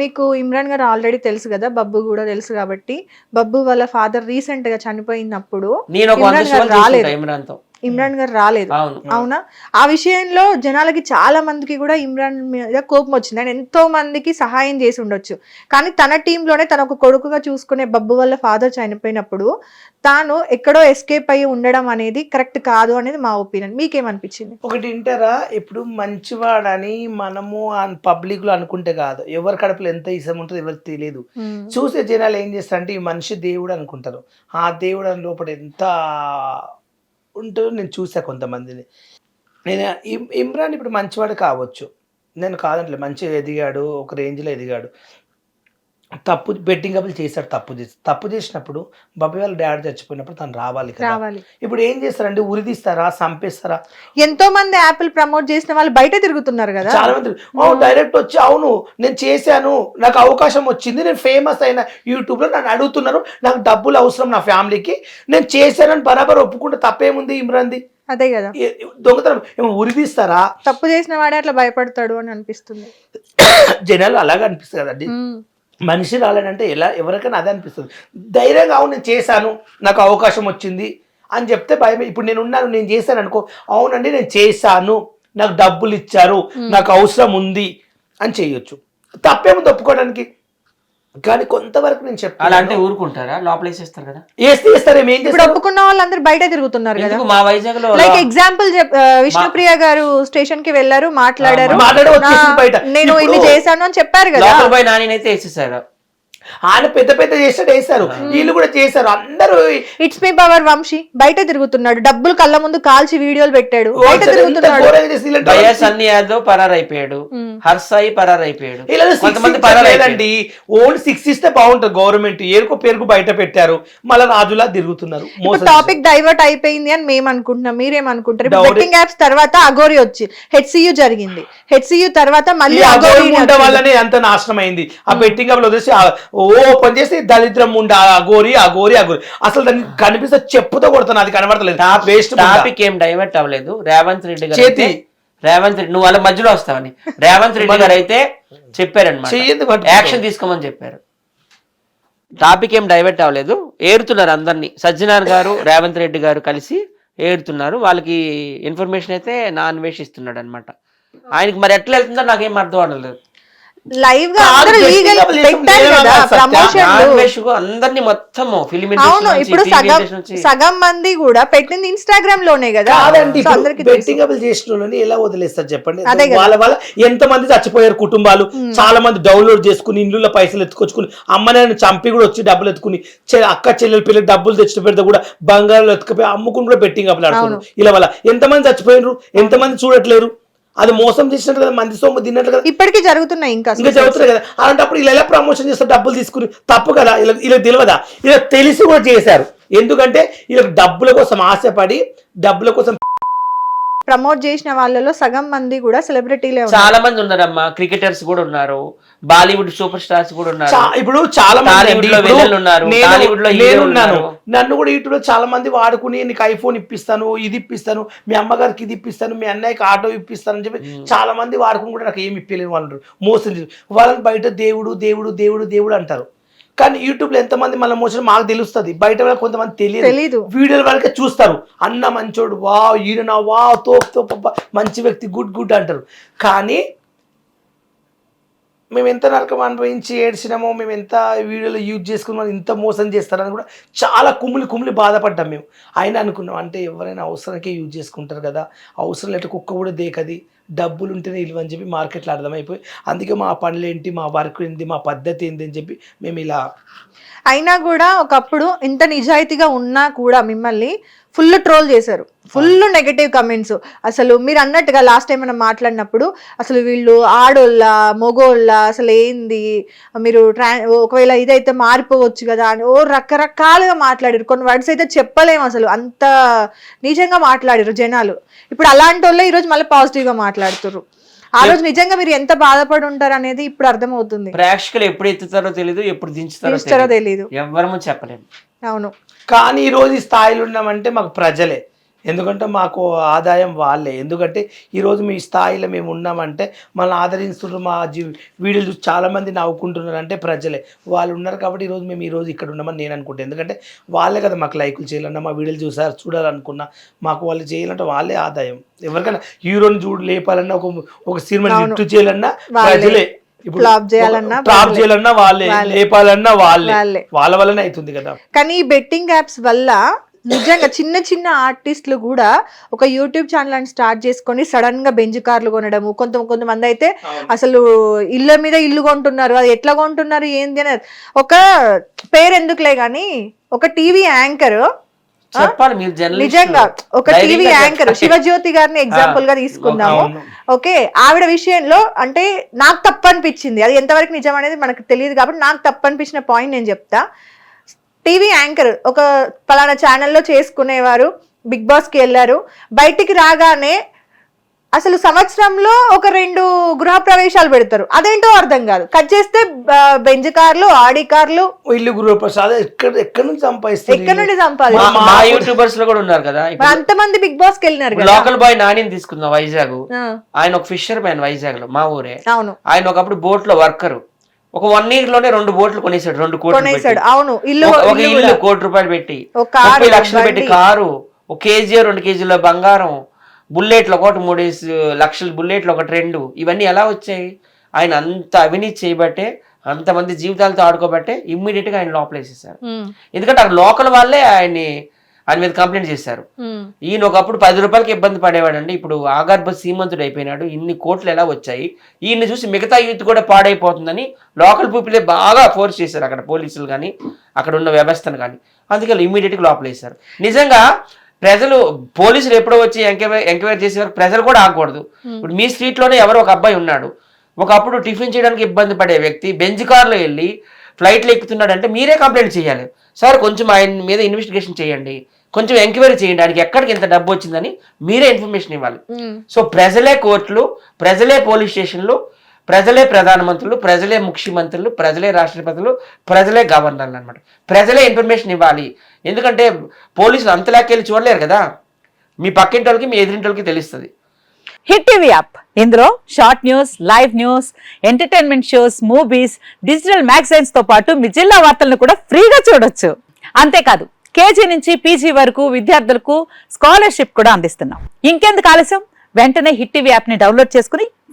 మీకు ఇమ్రాన్ గారు ఆల్రెడీ తెలుసు కదా బబ్బు కూడా తెలుసు కాబట్టి బబ్బు వాళ్ళ ఫాదర్ రీసెంట్గా చనిపోయినప్పుడు రాలేదు. ఇమ్రాన్ గారు రాలేదు. అవును. అవునా? ఆ విషయంలో జనాలకి చాలా మందికి కూడా ఇమ్రాన్ మీద కోపం వచ్చింది. ఆయన ఎంతో మందికి సహాయం చేసి ఉండొచ్చు. కానీ తన టీంలోనే తన ఒక కొడుకుగా చూసుకునే బబ్బు వల్ల ఫాదర్ చనిపోయినప్పుడు తాను ఎక్కడో ఎస్కేప్ అయ్యి ఉండడం అనేది కరెక్ట్ కాదు అనేది మా ఒపీనియన్. మీకేమనిపించింది? ఒకటి వింటారా? ఇప్పుడు మంచివాడని మనము పబ్లిక్లో అనుకుంటే కాదు. ఎవరి కడుపులో ఎంత ఇష్టం ఉంటుందో ఎవరికి తెలియదు చూసే జనాలు ఏం చేస్తారంటే ఈ మనిషి దేవుడు అనుకుంటారు. ఆ దేవుడు అని లోపల ఎంత ఉంటూ నేను చూసా కొంతమందిని. నేను ఇమ్- ఇమ్రాన్ ఇప్పుడు మంచివాడు కావచ్చు. నేను కాదంటే మంచిగా ఎదిగాడు ఒక రేంజ్లో ఎదిగాడు. తప్పు బెట్టింగ్ అప్పులు చేశాడు తప్పు చేసి తప్పు చేసినప్పుడు బాబాయ్ వాళ్ళ డాడీ చచ్చిపోయినప్పుడు తను రావాలి కదా. రావాలి. ఇప్పుడు ఏం చేస్తారంటే ఉరిదిస్తారా చంపేస్తారా? ఎంతో మంది యాపిల్ ప్రమోట్ చేసిన వాళ్ళు బయట తిరుగుతున్నారు కదా. చాలా మంది ఓ డైరెక్ట్ వచ్చి అవును నేను చేశాను నాకు అవకాశం వచ్చింది నేను ఫేమస్ అయిన యూట్యూబ్లో నన్ను అడుగుతున్నారు నాకు డబ్బులు అవసరం నా ఫ్యామిలీకి నేను చేశానని బరాబర్ ఒప్పుకుంటే తప్పేముంది ఇమ్రాన్ది? అదే కదా. దొంగతనం ఏమో ఉరిదీస్తారా తప్పు చేసిన వాడే అట్లా భయపడతాడు అని అనిపిస్తుంది. జనాలు అలాగే అనిపిస్తుంది కదండి. ఉమ్. మనిషి రాలేనంటే ఎలా? ఎవరికైనా అదే అనిపిస్తుంది. ధైర్యంగా అవును నేను చేశాను నాకు అవకాశం వచ్చింది అని చెప్తే భయం ఇప్పుడు నేను ఉన్నాను నేను చేశాను అనుకో అవునండి నేను చేశాను నాకు డబ్బులు ఇచ్చారు నాకు అవసరం ఉంది అని చేయొచ్చు. తప్పేముంది ఒప్పుకోవడానికి? కానీ కొంతవరకు నేను అలా అంటే చెప్తాను ఊరుకుంటారా? లోపల వేసేస్తారు కదా? వేస్తే చేస్తారు ఏం ఇప్పుడు చేస్తారు? ఒప్పుకున్న వాళ్ళందరూ బయట తిరుగుతున్నారు కదా. ఎందుకు మా వైజాగ్లో లైక్ ఎగ్జాంపుల్ విష్ణుప్రియ గారు స్టేషన్కి వెళ్ళారు మాట్లాడారు. మాట్లాడి వచ్చేసింది నా- బయట. నేను ఇప్పుడు- ఇన్ని చేశాను అని చెప్పారు కదా. లోపల పోయి నానినైతే వేసేసారు. ఆయన పెద్ద పెద్ద చేసాడు వేశారు వీళ్ళు కూడా చేశారు అందరూ ఇట్స్ మీ పవర్ వంశీ బయట తిరుగుతున్నాడు. డబ్బులు కళ్ళ ముందు కాల్చి వీడియోలు పెట్టాడు. బయట తిరుగుతున్నాడు. సన్నీ యాదవ్ పరారైపోయాడు. హర్సాయి పరారైపోయాడు. కొంతమంది ఓన్లీ సిక్స్ ఇస్తే బాగుంటుంది గవర్నమెంట్. ఏరుకో పేరుకు బయట పెట్టారు. మళ్ళీ రాజులా తిరుగుతున్నారు. టాపిక్ డైవర్ట్ అయిపోయింది అని మేము అనుకుంటున్నాం మీరేమనుకుంటారు బెట్టింగ్ యాప్స్ తర్వాత అగోరి వచ్చి హెచ్సియు జరిగింది. హెచ్సియు తర్వాత మళ్ళీ అఘోరి అగోరి ముండ వల్లనే ఎంత నాశనం అయింది ఆ బెట్టింగ్ అప్పుడు వదిలేసి ఆ ఓపెన్ చేసి దళిద్రం ముండ అగోరి అగోరి అగోరి అసలు దాన్ని కనిపిస్తే చెప్పుతో కొడుతున్నా అది కనబడతలేదు. వేస్ట్ టాపిక్ ఏం డైవర్ట్ అవ్వలేదు. రేవంత్ రెడ్డి గారు చేతి. రేవంత్ రెడ్డి నువ్వు వాళ్ళ మధ్యలో వస్తావని. రేవంత్ రెడ్డి గారు అయితే చెప్పారనమాట. యాక్షన్ తీసుకోమని చెప్పారు. టాపిక్ ఏం డైవర్ట్ అవ్వలేదు. ఏరుతున్నారు అందరినీ. సజ్జనార్ గారు రేవంత్ రెడ్డి గారు కలిసి ఏరుతున్నారు. వాళ్ళకి ఇన్ఫర్మేషన్ అయితే నా అన్వేషిస్తున్నాడు అనమాట ఆయనకి మరి ఎట్లా వెళ్తుందో నాకేం అర్థం అవ్వలేదు లైవ్గా అందరూ లీగల్ పెట్టారు కదా. ప్రమోషన్లు అందరినీ మొత్తం ఫిలిం అవును ఇప్పుడు సగం సగం మంది కూడా పెట్టింది ఇన్స్టాగ్రామ్లోనే కదా. అందరికీ. బెట్టింగ్ అప్పులు చేసిన ఎలా వదిలేస్తారు చెప్పండి. వాళ్ళ వల్ల ఎంత మంది చచ్చిపోయారు కుటుంబాలు? చాలా మంది డౌన్లోడ్ చేసుకుని ఇండ్ల పైసలు ఎత్తుకొచ్చుకుని అమ్మని చంపి కూడా వచ్చి డబ్బులు ఎత్తుకుని అక్క చెల్లెలు పిల్లలు డబ్బులు తెచ్చి పెడితే కూడా బంగారాలు ఎత్తుకుపోయి అమ్ముకుని కూడా బెట్టింగ్ అప్పులు ఆడుతున్నారు. ఇలా వల్ల ఎంతమంది చచ్చిపోయినారు? ఎంతమంది చూడట్లేరు? అది మోసం చేసినట్టు కదా మంది సొమ్ము తిన్నట్టు కదా. ఇప్పటికీ జరుగుతున్నాయి ఇంకా ఇంకా చదువుతున్నారు కదా. అలాంటప్పుడు ఇలా ఎలా ప్రమోషన్ చేస్తారు? డబ్బులు తీసుకుని తప్పు కదా? ఇలా ఇలా తెలియదా ఇలా తెలిసి కూడా చేశారు. ఎందుకంటే వీళ్ళకి డబ్బుల కోసం ఆశపడి డబ్బుల కోసం ప్రమోట్ చేసిన వాళ్ళలో సగం మంది కూడా సెలబ్రిటీలే ఉన్నారు. చాలా మంది ఉన్నారమ్మా. క్రికెటర్స్ కూడా ఉన్నారు. బాలీవుడ్ సూపర్ స్టార్స్ కూడా ఉన్నారు. ఇప్పుడు చాలా మంది ఉన్నారు, నేనున్నాను. ఉన్నారు. నన్ను కూడా యూట్యూబ్లో చాలా మంది వాడుకుని నీకు ఐఫోన్ ఇప్పిస్తాను ఇది ఇప్పిస్తాను మీ అమ్మగారికి ఇది ఇప్పిస్తాను మీ అన్నయ్యకి ఆటో ఇప్పిస్తాను అని చెప్పి చాలా మంది వాడుకుని కూడా నాకు ఏమి ఇప్పలేని వాళ్ళు. మోసం వాళ్ళని బయట దేవుడు దేవుడు దేవుడు దేవుడు అంటారు. కానీ యూట్యూబ్లో ఎంతమంది మన మోసం మాకు తెలుస్తుంది. బయట వాళ్ళకి కొంతమంది. తెలియదు. వీడియోల వరకే చూస్తారు. అన్న మంచోడు వా ఈయన వా తోపు తోపు మంచి వ్యక్తి గుడ్ గుడ్ అంటారు. కానీ మేము ఎంత నరకం అనుభవించి ఏడ్చినామో మేము ఎంత వీడియోలో యూజ్ చేసుకున్నామో ఇంత మోసం చేస్తారని కూడా చాలా కుమిలి కుమిలి బాధపడ్డాం మేము. అయినా అనుకున్నాం అంటే ఎవరైనా అవసరానికే యూజ్ చేసుకుంటారు కదా అవసరం లేకపోతే కుక్క కూడా దేకది డబ్బులు ఉంటేనే ఇల్లు అని చెప్పి మార్కెట్లో అర్థమైపోయి అందుకే మా పనులు ఏంటి మా వర్క్ ఏంటి మా పద్ధతి ఏంటి అని చెప్పి మేము ఇలా అయినా కూడా ఒకప్పుడు ఇంత నిజాయితీగా ఉన్నా కూడా మిమ్మల్ని ఫుల్ ట్రోల్ చేశారు. Full negative comments. అసలు మీరు అన్నట్టుగా లాస్ట్ టైం మనం మాట్లాడినప్పుడు అసలు వీళ్ళు ఆడోళ్ళ మొగోళ్ళ అసలు ఏంది? మీరు ట్రా ఒకవేళ ఇదైతే మారిపోవచ్చు కదా అని ఓ రకరకాలుగా మాట్లాడారు. కొన్ని వర్డ్స్ అయితే చెప్పలేము అసలు. అంత నిజంగా మాట్లాడారు జనాలు. ఇప్పుడు అలాంటి వాళ్ళే ఈరోజు మళ్ళీ పాజిటివ్గా మాట్లాడుతున్నారు ఆ రోజు నిజంగా మీరు ఎంత బాధపడి ఉంటారు అనేది ఇప్పుడు అర్థమవుతుంది. ప్రేక్షకులు ఎప్పుడు ఎత్తుతారో తెలియదు ఎప్పుడు దించుతారో తెలియదు తెలీదు. ఎవ్వరము చెప్పలేము. అవును. కానీ ఈ రోజు ఈ స్థాయిలో ఉన్నామంటే మాకు ప్రజలే. ఎందుకంటే మాకు ఆదాయం వాళ్ళే. ఎందుకంటే ఈరోజు మీ స్థాయిలో మేము ఉన్నామంటే మనల్ని ఆదరిస్తున్నారు మా జీ వీడియోలు చూసి చాలామంది నవ్వుకుంటున్నారు అంటే ప్రజలే. వాళ్ళు ఉన్నారు కాబట్టి ఈరోజు మేము ఈరోజు ఇక్కడ ఉన్నామని నేను అనుకుంటాను ఎందుకంటే వాళ్ళే కదా మాకు లైకులు చేయాలన్నా మా వీడియోలు చూసారు చూడాలనుకున్నా మాకు వాళ్ళు చేయాలంటే వాళ్ళే ఆదాయం. ఎవరికైనా హీరోని చూడు లేపాలన్నా ఒక ఒక సినిమా. హిట్ చేయాలన్నా వాళ్ళే. Flop చేయాలన్నా వాళ్ళే. లేపాలన్నా వాళ్ళే. వాళ్ళే. వల్లనే అవుతుంది కదా. కానీ ఈ బెట్టింగ్ యాప్స్ వల్ల నిజంగా చిన్న చిన్న ఆర్టిస్టులు కూడా ఒక యూట్యూబ్ ఛానల్ అని స్టార్ట్ చేసుకొని సడన్గా బెంజ్ కార్లు కొనడము కొంత కొంతమంది అయితే అసలు ఇళ్ళ మీద ఇల్లు కొంటున్నారు అది ఎట్లా కొంటున్నారు ఏంది అని ఒక పేరు ఎందుకులే గాని ఒక టీవీ యాంకర్ చెప్పాలి మీరు నిజంగా ఒక టీవీ యాంకర్. శివజ్యోతి గారిని ఎగ్జాంపుల్గా తీసుకుందాము. ఓకే ఆవిడ విషయంలో అంటే నాకు తప్పు అనిపించింది అది ఎంతవరకు నిజం అనేది మనకు తెలియదు కాబట్టి నాకు తప్పు అనిపించిన పాయింట్ నేను చెప్తా. టీవీ యాంకర్ ఒక పలానా ఛానల్లో చేసుకునేవారు బిగ్ బాస్కి వెళ్ళారు. బయటికి రాగానే అసలు సంవత్సరంలో ఒక రెండు గృహ ప్రవేశాలు పెడతారు. అదేంటో అర్థం కాదు. కట్ చేస్తే బెంజ్ కార్లు ఆడి కార్లు. ఇల్లు అదే ఎక్కడ ఎక్కడ నుంచి సంపాదిస్తారు ఎక్కడి నుండి మా యూట్యూబర్స్లో కూడా ఉన్నారు కదా. మరి అంతమంది బిగ్ బాస్కి వెళ్ళినారు కదా. లోకల్ బాయ్ నానిని తీసుకుందాం వైజాగ్. ఆయన ఒక ఫిషర్ మ్యాన్ వైజాగ్లో మా ఊరే. అవును. ఆయన ఒకప్పుడు బోట్లో వర్కర్. ఒక వన్ ఇయర్లోనే రెండు బోట్లు కొనేసాడు రెండు కోట్లు. అవును. ఇల్లు ఒక- ఇల్లు. కోటి రూపాయలు పెట్టి. ఒక కారు, ముప్పై లక్షలు పెట్టి. కారు. ఒక కేజీ రెండు కేజీల బంగారం. బుల్లెట్లు ఒకటి మూడు లక్షల బుల్లెట్లు ఒకటి రెండు ఇవన్నీ ఎలా వచ్చాయి? ఆయన అంత అవినీతి చేయబట్టే అంతమంది జీవితాలతో ఆడుకోబట్టే ఇమ్మీడియట్గా ఆయన లోపలేసేసారు. ఎందుకంటే అక్కడ లోకల్ వాళ్ళే ఆయన్ని ఆయన మీద కంప్లైంట్ చేశారు. ఈయన ఒకప్పుడు పది రూపాయలకి ఇబ్బంది పడేవాడండి. ఇప్పుడు ఆగర్భ సీమంతుడు అయిపోయినాడు. ఇన్ని కోట్లు ఎలా వచ్చాయి? ఈయన్ని చూసి మిగతా యూత్ కూడా పాడైపోతుందని లోకల్ పీపులే బాగా ఫోర్స్ చేశారు అక్కడ పోలీసులు కానీ అక్కడ ఉన్న వ్యవస్థను కానీ అందుకే ఇమీడియట్గా లోపలేశారు. నిజంగా ప్రజలు పోలీసులు ఎప్పుడో వచ్చి ఎంక్వైరీ ఎంక్వైరీ చేసేవారు ప్రజలు కూడా ఆగకూడదు. ఇప్పుడు మీ స్ట్రీట్లోనే ఎవరో ఒక అబ్బాయి ఉన్నాడు. ఒకప్పుడు టిఫిన్ చేయడానికి ఇబ్బంది పడే వ్యక్తి బెంచ్ కార్లో వెళ్ళి ఫ్లైట్లు ఎక్కుతున్నాడంటే మీరే కంప్లైంట్ చేయాలి. సార్ కొంచెం ఆయన మీద ఇన్వెస్టిగేషన్ చేయండి. కొంచెం ఎంక్వైరీ చేయండి. ఆయనకి ఎక్కడికి ఎంత డబ్బు వచ్చిందని మీరే ఇన్ఫర్మేషన్ ఇవ్వాలి. సో ప్రజలే కోర్టులు ప్రజలే పోలీస్ స్టేషన్లు ప్రజలే ప్రధానమంత్రులు ప్రజలే ముఖ్యమంత్రులు ప్రజలే రాష్ట్రపతులు ప్రజలే గవర్నర్లు అనమాట ప్రజలే ఇన్ఫర్మేషన్ ఇవ్వాలి. ఎందుకంటే పోలీసులు అంతలాకెళ్ళి చూడలేరు కదా. మీ పక్కింటి వాళ్ళకి మీ ఎదిరింటోళ్ళకి తెలుస్తుంది. Hit TV app. ఇందులో short news live news entertainment shows movies digital మ్యాగజైన్స్తో పాటు మీ జిల్లా వార్తలను కూడా ఫ్రీగా చూడొచ్చు. అంతేకాదు కేజీ నుంచి పీజీ వరకు విద్యార్థులకు స్కాలర్షిప్ కూడా అందిస్తున్నాం. ఇంకెందుకు ఆలస్యం? వెంటనే హిట్ టీవీ యాప్ని డౌన్లోడ్ చేసుకుని